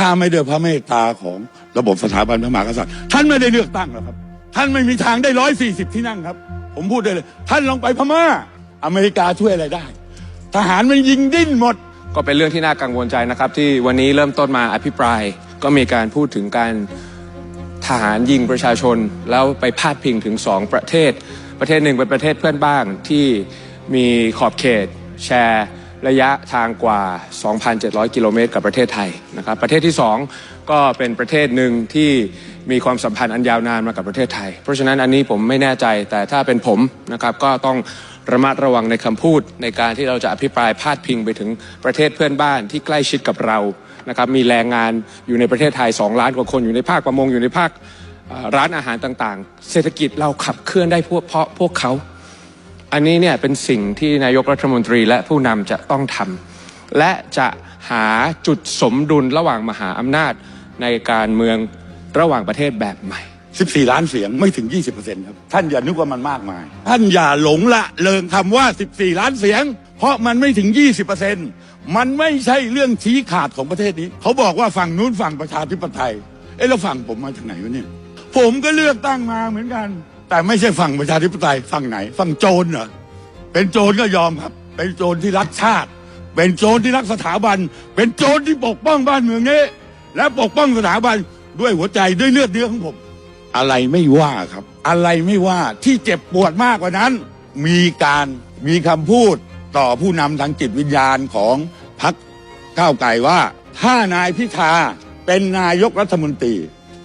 ถ้าไม่ด้วยพระเมตตาของระบบสถาบันพระมหากษัตริย์ ท่านไม่ได้เลือกตั้งหรอกครับ ท่านไม่มีทางได้ร้อยสี่สิบที่นั่งครับ ผมพูดได้เลย ท่านลองไปพม่า อเมริกาช่วยอะไรได้ ทหารมันยิงดิ้นหมด ก็เป็นเรื่องที่น่ากังวลใจนะครับ ที่วันนี้เริ่มต้นมาอภิปราย ก็มีการพูดถึงการทหารยิงประชาชน แล้วไปพาดพิงถึงสองประเทศ ประเทศหนึ่งเป็นประเทศเพื่อนบ้านที่มีขอบเขตแชร์ ระยะทางกว่า 2,700 กิโลเมตรกับประเทศไทยนะครับ ประเทศที่สองก็เป็นประเทศหนึ่งที่มีความสัมพันธ์อันยาวนานมากับประเทศไทย เพราะฉะนั้นอันนี้ผมไม่แน่ใจแต่ถ้าเป็นผมนะครับก็ต้องระมัดระวังในคำพูดในการที่เราจะอภิปรายพาดพิงไปถึงประเทศเพื่อนบ้านที่ใกล้ชิดกับเรานะครับมีแรงงานอยู่ในประเทศไทย 2 ล้านกว่าคนอยู่ในภาคประมงอยู่ในภาคร้านอาหารต่างๆ เศรษฐกิจเราขับเคลื่อนได้พวกเพราะพวกเขา อันนี้เนี่ยเป็นสิ่งที่นายกรัฐมนตรีและผู้นำจะต้องทำและจะหาจุดสมดุลระหว่างมหาอำนาจในการเมืองระหว่างประเทศแบบใหม่ 14 ล้านเสียงไม่ถึง 20%ครับ ท่านอย่านึกว่ามันมากมาย ท่านอย่าหลงละเลิงคำว่า 14 ล้านเสียง เพราะมันไม่ถึง 20%มันไม่ใช่เรื่องชี้ขาดของประเทศนี้ เขาบอกว่าฝั่งนู้นฝั่งประชาธิปไตย เอ๊ะแล้วฝั่งผมมาจากไหนวะเนี่ย ผมก็เลือกตั้งมาเหมือนกัน แต่ไม่ใช่ฝั่งประชาธิปไตยฝั่งไหน ฝั่งโจรเหรอเป็นโจรก็ยอมครับ เป็นโจรที่รักชาติ เป็นโจรที่รักสถาบัน เป็นโจรที่ปกป้องบ้านเมืองนี้ และปกป้องสถาบันด้วยหัวใจด้วยเลือดเนื้อของผม อะไรไม่ว่าครับ อะไรไม่ว่าที่เจ็บปวดมากกว่านั้น มีการมีคำพูดต่อผู้นำทางจิตวิญญาณของพรรคก้าวไกลว่า ถ้านายพิธาเป็นนายกรัฐมนตรี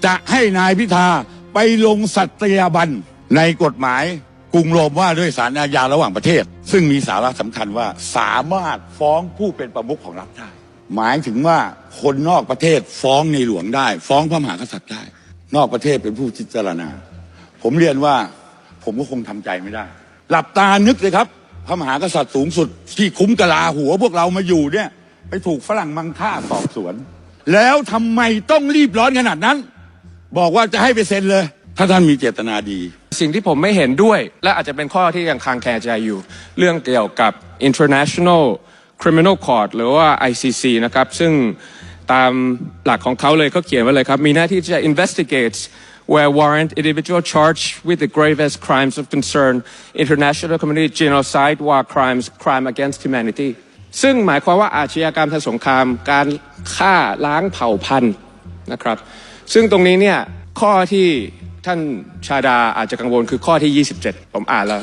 จะให้นายพิธาไปลงสัตยาบัน ในกฎหมายกรุงโรมว่าด้วยสารอาญาระหว่างประเทศ ซึ่งมีสาระสำคัญว่าสามารถฟ้องผู้เป็นประมุขของรัฐได้ หมายถึงว่าคนนอกประเทศฟ้องในหลวงได้ ฟ้องพระมหากษัตริย์ได้ นอกประเทศเป็นผู้พิจารณา ผมเรียนว่าผมก็คงทำใจไม่ได้ หลับตานึกเลยครับ พระมหากษัตริย์สูงสุด ที่คุ้มกะลาหัวพวกเรามาอยู่เนี่ย ไปถูกฝรั่งมังค่าสอบสวน แล้วทำไมต้องรีบร้อนขนาดนั้น บอกว่าจะให้ไปเซ็นเลย ถ้าท่านมีเจตนาดี สิ่งที่ผมไม่เห็นด้วย และอาจจะเป็นข้อที่ยังคางแคลงใจอยู่ เรื่องเกี่ยวกับ international criminal court หรือว่า ICC นะครับซึ่งตามหลักของเขาเลยเขาเขียนไว้เลยครับ มีหน้าที่จะ investigate where warrant individual charged with the gravest crimes of concern international community genocide war crimes crime against humanity ซึ่งหมายความว่าอาชญากรรมทางสงคราม การฆ่าล้างเผ่าพันธุ์นะครับ ซึ่งตรงนี้เนี่ยข้อที่ ท่านชาดาอาจจะกังวลคือข้อที่ 27 ผมอ่านแล้ว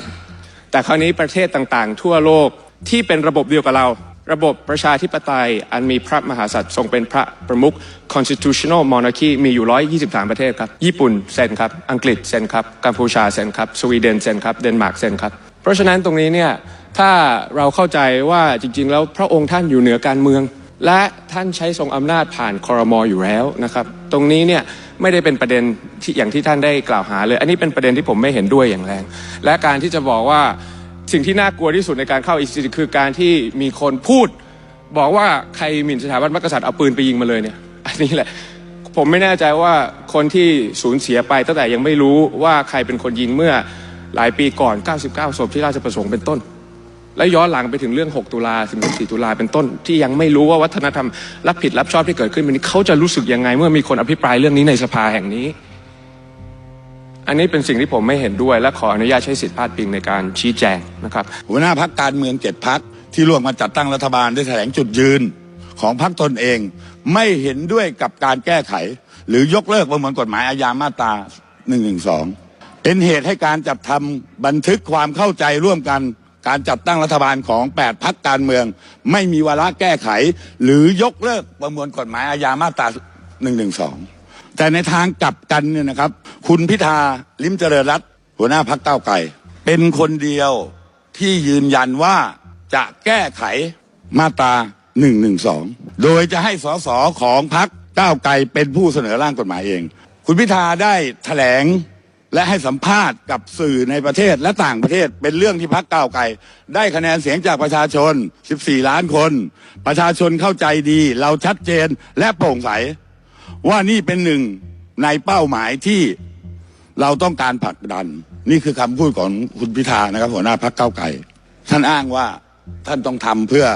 แต่คราวนี้ประเทศต่างๆ ทั่วโลกที่เป็นระบบเดียวกับเรา ระบบประชาธิปไตย อันมีพระมหากษัตริย์ทรงเป็นพระประมุข constitutional monarchy มีอยู่ 123 ประเทศครับ ญี่ปุ่นเซ็นครับ อังกฤษเซ็นครับ กัมพูชาเซ็นครับ สวีเดนเซ็นครับ เดนมาร์กเซ็นครับ เพราะฉะนั้นตรงนี้เนี่ย ถ้าเราเข้าใจว่าจริงๆ แล้วพระองค์ท่านอยู่เหนือการเมือง และท่านใช้ทรงอำนาจผ่านคอรมออยู่แล้วนะครับ ตรงนี้เนี่ยไม่ได้เป็นประเด็นที่อย่างที่ท่านได้กล่าวหาเลย อันนี้เป็นประเด็นที่ผมไม่เห็นด้วยอย่างแรง และการที่จะบอกว่าสิ่งที่น่ากลัวที่สุดในการเข้าอิสติคือการที่มีคนพูด บอกว่าใครหมิ่นสถาบันพระกษัตริย์เอาปืนไปยิงมาเลยเนี่ย อันนี้แหละผมไม่แน่ใจว่าคนที่สูญเสียไปตั้งแต่ยังไม่รู้ว่าใครเป็นคนยิงเมื่อหลายปีก่อน 99 ศพที่ราชประสงค์เป็นต้น และย้อนหลังไปถึงเรื่อง 6 ตุลาถึง4ตุลาเป็นต้น ที่ยังไม่รู้ว่าวัฒนธรรมรับผิดรับชอบที่เกิดขึ้นวันนี้เขาจะรู้สึกยังไง เมื่อมีคนอภิปรายเรื่องนี้ในสภาแห่งนี้ อันนี้เป็นสิ่งที่ผมไม่เห็นด้วย และขออนุญาตใช้สิทธิพาดพิงในการชี้แจงนะครับหัวหน้าพักการเมืองเจ็ดพักที่ร่วมมาจัดตั้งรัฐบาลได้แถลงจุดยืนของพักตนเอง ไม่เห็นด้วยกับการแก้ไข หรือยกเลิกประมวลกฎหมายอาญามาตรา1นึเป็นเหตุให้การจัดทำบันทึกความเข้าใจร่วมกัน การจัดตั้งรัฐบาลของ 8 พักการเมือง ไม่มีวาระแก้ไข หรือยกเลิกประมวลกฎหมายอาญามาตรา1นึแต่ในทางกลับกันเนี่ยนะครับ คุณพิธาลิมเจริญรัตน์หัวหน้าพักเก้าไกลเป็นคนเดียวที่ยืนยันว่าจะแก้ไขมาตรา1นึโดยจะให้สสของพักก้าวไกลเป็นผู้เสนอร่างกฎหมายเอง คุณพิธาได้แถลง และให้สัมภาษณ์กับสื่อในประเทศและต่างประเทศเป็นเรื่องที่พักก้าวไกลได้คะแนนเสียงจากประชาชน 14 ล้านคน ประชาชนเข้าใจดี เราชัดเจนและโปร่งใส ว่านี่เป็นหนึ่งในเป้าหมายที่เราต้องการผลักดัน นี่คือคำพูดของคุณพิธานะครับ หัวหน้าพักเก้าวไกลท่านอ้างว่าท่านต้องทำเพื่อ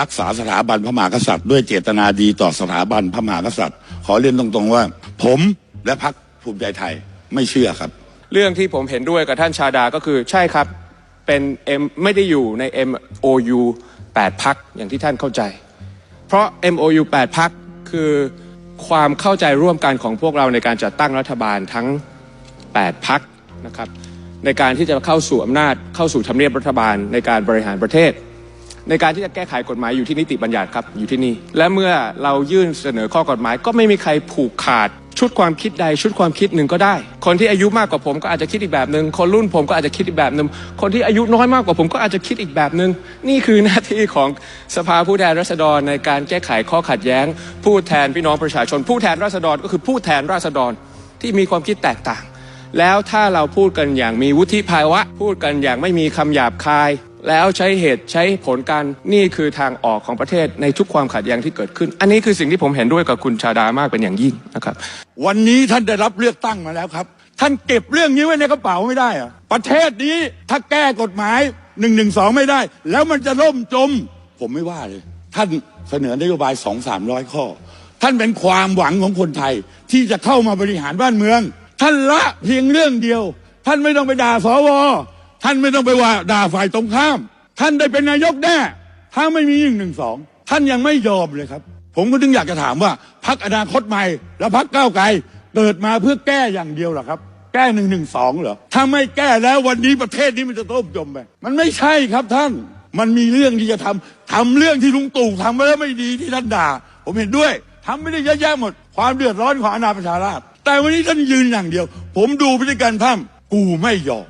รักษาสถาบันพระมหากษัตริย์ ด้วยเจตนาดีต่อสถาบันพระมหากษัตริย์ ขอเรียนตรงๆว่า ผมและพรรคภูมิใจไทย ไม่เชื่อครับ เรื่องที่ผมเห็นด้วยกับท่านชาดาก็คือใช่ครับเป็น M ไม่ได้อยู่ใน MOU 8พักอย่างที่ท่านเข้าใจ เพราะ MOU 8พักคือความเข้าใจร่วมกันของพวกเราในการจัดตั้งรัฐบาลทั้ง 8พักนะครับในการที่จะเข้าสู่อำนาจเข้าสู่ทำเนียบรัฐบาลในการบริหารประเทศ ในการที่จะแก้ไขกฎหมายอยู่ที่นิติบัญญัติครับอยู่ที่นี่และเมื่อเรายื่นเสนอข้อกฎหมายก็ไม่มีใครผูกขาด ชุดความคิดใดชุดความคิดหนึ่งก็ได้ คนที่อายุมากกว่าผมก็อาจจะคิดอีกแบบหนึ่งคนรุ่นผมก็อาจจะคิดอีกแบบหนึ่งคนที่อายุน้อยมากกว่าผมก็อาจจะคิดอีกแบบหนึ่งนี่คือหน้าที่ของสภาผู้แทนราษฎรในการแก้ไขข้อขัดแย้ง ผู้แทนพี่น้องประชาชน ผู้แทนราษฎรก็คือผู้แทนราษฎรที่มีความคิดแตกต่าง แล้วถ้าเราพูดกันอย่างมีวุฒิภาวะ พูดกันอย่างไม่มีคำหยาบคาย แล้วใช้เหตุใช้ผลกันนี่คือทางออกของประเทศในทุกความขัดแย้งที่เกิดขึ้น อันนี้คือสิ่งที่ผมเห็นด้วยกับคุณชาดามากเป็นอย่างยิ่งนะครับ วันนี้ท่านได้รับเลือกตั้งมาแล้วครับ ท่านเก็บเรื่องนี้ไว้ในกระเป๋าไม่ได้อะประเทศนี้ถ้าแก้กฎหมายหนึ่งหนึ่งสองไม่ได้ แล้วมันจะล่มจม ผมไม่ว่าเลย ท่านเสนอนโยบายสองสามร้อยข้อ ท่านเป็นความหวังของคนไทยที่จะเข้ามาบริหารบ้านเมือง ท่านละเพียงเรื่องเดียว ท่านไม่ต้องไปด่าสว ท่านไม่ต้องไปว่าด่าฝ่ายตรงข้าม ท่านได้เป็นนายกแน่ถ้าไม่มีหนึ่งหนึ่งสองท่านยังไม่ยอมเลยครับ ผมก็ถึงอยากจะถามว่าพักอนาคตใหม่ และพักก้าวไกลเกิดมาเพื่อแก้อย่างเดียวหรอครับ แก้หนึ่งหนึ่งสองเหรอถ้าไม่แก้แล้ววันนี้ประเทศนี้มันจะต้มจมไปมันไม่ใช่ครับท่านมันมีเรื่องที่จะทำทำเรื่องที่ลุงตู่ทำมาแล้วไม่ดีที่ท่านด่า ผมเห็นด้วยทำไม่ได้เยอะแยะหมด ความเดือดร้อนของอาณาประชาราษฎร์แต่วันนี้ท่านยืนอย่างเดียว ผมดูพฤติการท่านกูไม่ยอม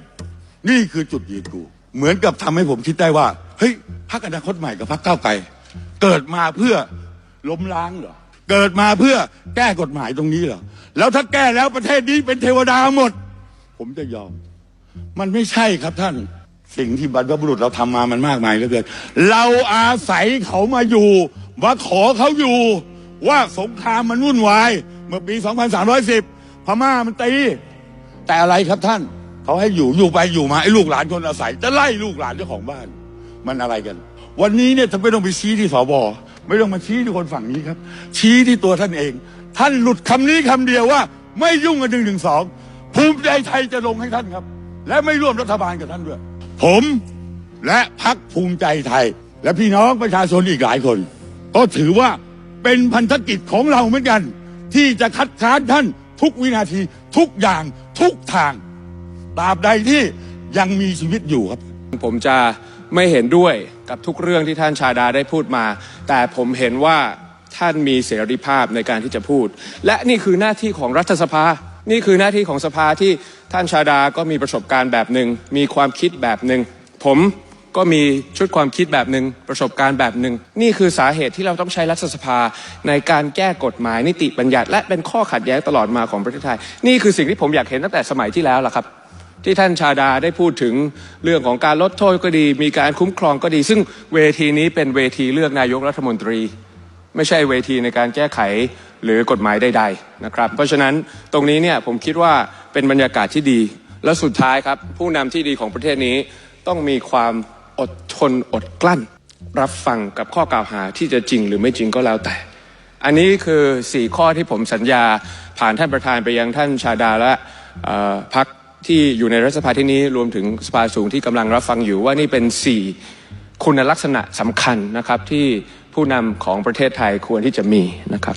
นี่คือจุดยืนกู เหมือนกับทำให้ผมคิดได้ว่า เฮ้ยพรรคอนาคตใหม่กับพรรคก้าวไกล เกิดมาเพื่อล้มล้างเหรอ เกิดมาเพื่อแก้กฎหมายตรงนี้เหรอ แล้วถ้าแก้แล้วประเทศนี้เป็นเทวดาหมด ผมจะยอม มันไม่ใช่ครับท่าน สิ่งที่บรรพบุรุษเราทำมามันมากมายเหลือเกิน เราอาศัยเขามาอยู่ว่าขอเขาอยู่ ว่าสงครามมันวุ่นวาย เมื่อปี 2310 พม่ามันตี แต่อะไรครับท่าน เขาให้อยู่อยู่ไปอยู่มาไอ้ลูกหลานคนอาศัย จะไล่ลูกหลานเจ้าของบ้าน มันอะไรกัน วันนี้เนี่ยท่านไม่ต้องไปชี้ที่สบไม่ต้องมาชี้ที่คนฝั่งนี้ครับ ชี้ที่ตัวท่านเอง ท่านหลุดคำนี้คำเดียวว่า ไม่ยุ่งกับหนึ่งหนึ่งสองภูมิใจไทยจะลงให้ท่านครับ และไม่ร่วมรัฐบาลกับท่านด้วย ผมและพักภูมิใจไทย และพี่น้องประชาชนอีกหลายคน ก็ถือว่าเป็นพันธกิจของเราเหมือนกัน ที่จะคัดค้านท่านทุกวินาทีทุกอย่างทุกทาง ตราบใดที่ยังมีชีวิตอยู่ครับ ผมจะไม่เห็นด้วยกับทุกเรื่องที่ท่านชาดาได้พูดมา แต่ผมเห็นว่าท่านมีเสรีภาพในการที่จะพูด และนี่คือหน้าที่ของรัฐสภา นี่คือหน้าที่ของสภาที่ท่านชาดาก็มีประสบการณ์แบบหนึ่งมีความคิดแบบหนึ่งผมก็มีชุดความคิดแบบหนึ่งประสบการณ์แบบหนึ่งนี่คือสาเหตุที่เราต้องใช้รัฐสภาในการแก้กฎหมายนิติบัญญัติ และเป็นข้อขัดแย้งตลอดมาของประเทศไทย นี่คือสิ่งที่ผมอยากเห็นตั้งแต่สมัยที่แล้วล่ะครับ ที่ท่านชาดาได้พูดถึงเรื่องของการลดโทษก็ดี มีการคุ้มครองก็ดี ซึ่งเวทีนี้เป็นเวทีเลือกนายกรัฐมนตรี ไม่ใช่เวทีในการแก้ไขหรือกฎหมายใดๆนะครับ เพราะฉะนั้นตรงนี้เนี่ยผมคิดว่าเป็นบรรยากาศที่ดี และสุดท้ายครับ ผู้นำที่ดีของประเทศนี้ต้องมีความอดทนอดกลั้น รับฟังกับข้อกล่าวหาที่จะจริงหรือไม่จริงก็แล้วแต่ อันนี้คือสี่ข้อที่ผมสัญญาผ่านท่านประธานไปยังท่านชาดาและพัก ที่อยู่ในรัฐสภาที่นี้รวมถึงสภาสูงที่กำลังรับฟังอยู่ว่านี่เป็นสี่คุณลักษณะสำคัญนะครับที่ผู้นำของประเทศไทยควรที่จะมีนะครับ